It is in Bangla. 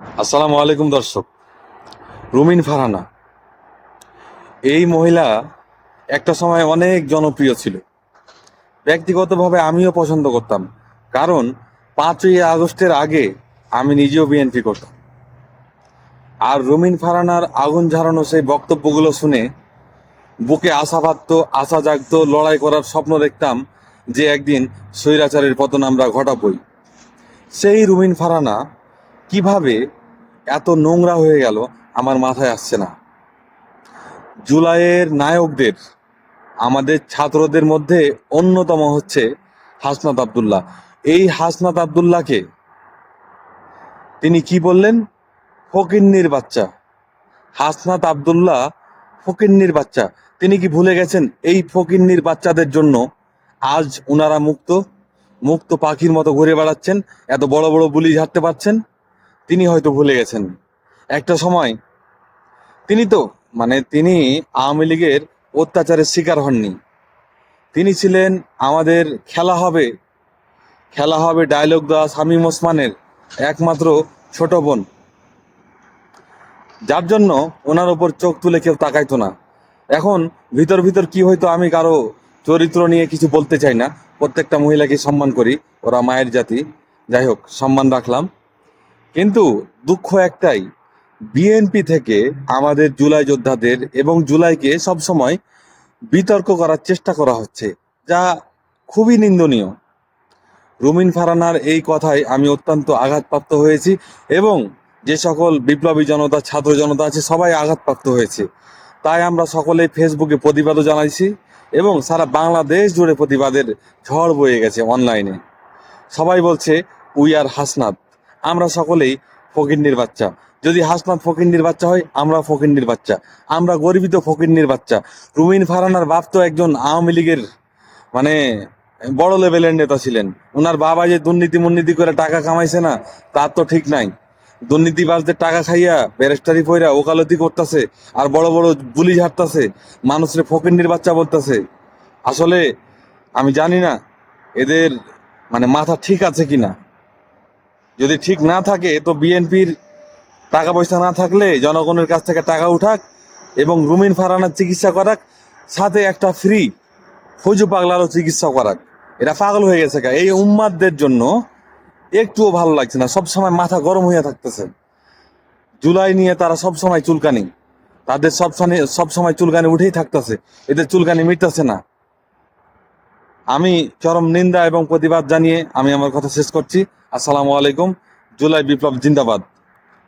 আসসালামু আলাইকুম দর্শক। রুমিন ফারহানা। এই মহিলা একটা সময় অনেক জনপ্রিয় ছিল। ব্যক্তিগতভাবে আমিও পছন্দ করতাম। কারণ পাঁচই আগস্টের আগে আমি নিজেও বিএনপি করতাম। আর রুমিন ফারানার আগুন ঝাড়ানো সেই বক্তব্যগুলো শুনে বুকে আশা বাঁধত, আশা জাগত, লড়াই করার স্বপ্ন দেখতাম যে একদিন স্বৈরাচারের পতন আমরা ঘটাবই। সেই রুমিন ফারানা কীভাবে এত নোংরা হয়ে গেল আমার মাথায় আসছে না। জুলাইয়ের নায়কদের, আমাদের ছাত্রদের মধ্যে অন্যতম হচ্ছে হাসনাত আবদুল্লাহ। এই হাসনাত আবদুল্লাহকে তিনি কি বললেন? ফকিন্নির বাচ্চা। হাসনাত আবদুল্লাহ ফকিন্নির বাচ্চা। তিনি কি ভুলে গেছেন? এই ফকিন্নির বাচ্চাদের জন্য আজ ওনারা মুক্ত মুক্ত পাখির মতো ঘুরে বেড়াচ্ছেন, এত বড় বড় বুলি ঝাড়তে পারছেন। তিনি হয়তো ভুলে গেছেন। একটা সময় তিনি তো মানে তিনি আওয়ামী লীগের অত্যাচারের শিকার হননি। তিনি ছিলেন আমাদের খেলা হবে। খেলা হবে ডায়লগ দেওয়া শামীম ওসমানের একমাত্র ছোট বোন। যার জন্য ওনার ওপর চোখ তুলে কেউ তাকাইতো না। এখন ভিতর ভিতর কি হয়তো আমি কারও চরিত্র নিয়ে কিছু বলতে চাই না। প্রত্যেকটা মহিলাকে সম্মান করি, ওরা মায়ের জাতি। যাই হোক, সম্মান রাখলাম। কিন্তু দুঃখ একটাই বিএনপি থেকে আমাদের জুলাই যোদ্ধাদের এবং জুলাইকে সবসময় বিতর্ক করার চেষ্টা করা হচ্ছে, যা খুবই নিন্দনীয়। রুমিন ফারানার এই কথায় আমি অত্যন্ত আঘাতপ্রাপ্ত হয়েছি এবং যে সকল বিপ্লবী জনতা, ছাত্র জনতা আছে, সবাই আঘাতপ্রাপ্ত হয়েছে। তাই আমরা সকলে ফেসবুকে প্রতিবাদও জানাইছি এবং সারা বাংলাদেশ জুড়ে প্রতিবাদের ঝড় বয়ে গেছে অনলাইনে। সবাই বলছে উই আর হাসনাত আমরা সকলেই ফকিন্নির বাচ্চা। যদি হাসনাত ফকিন্নির বাচ্চা হয় আমরা ফকিন্নির বাচ্চা। আমরা গর্বিত ফকিন্নির বাচ্চা। রুমিন ফারানার বাপ তো একজন আওয়ামী লীগের মানে বড় লেভেলের নেতা ছিলেন। ওনার বাবা যে দুর্নীতি মুর্নীতি করে টাকা কামাইছে না, তার তো ঠিক নাই। দুর্নীতিবাজদের টাকা খাইয়া ব্যারেস্টারি পইরা ওকালতি করতেছে, আর বড় বড় বুলি ঝাড়তাছে, মানুষের ফকিন্নির বাচ্চা বলতেছে। আসলে, আমি জানি না, এদের মানে মাথা ঠিক আছে কিনা। যদি ঠিক না থাকে, তো বিএনপির টাকা পয়সা না থাকলে জনগণের কাছ থেকে টাকা উঠাক এবং রুমিন ফারানার চিকিৎসা করাক, সাথে একটা ফ্রি ফৌজু পাগলারও চিকিৎসা করাক। এটা পাগল হয়ে গেছে গা। এই উম্মাদদের জন্য একটুও ভালো লাগছে না। সব সময় মাথা গরম হয়ে থাকতেছে। জুলাই নিয়ে তারা সব সময় চুলকানি। তাদের সব সময় সব সময় চুলকানি উঠেই থাকতেছে। এদের চুলকানি মিটতেছে না। আমি চরম নিন্দা এবং প্রতিবাদ জানিয়ে আমি আমার কথা শেষ করছি। আসসালামু আলাইকুম। জুলাই বিপ্লব জিন্দাবাদ।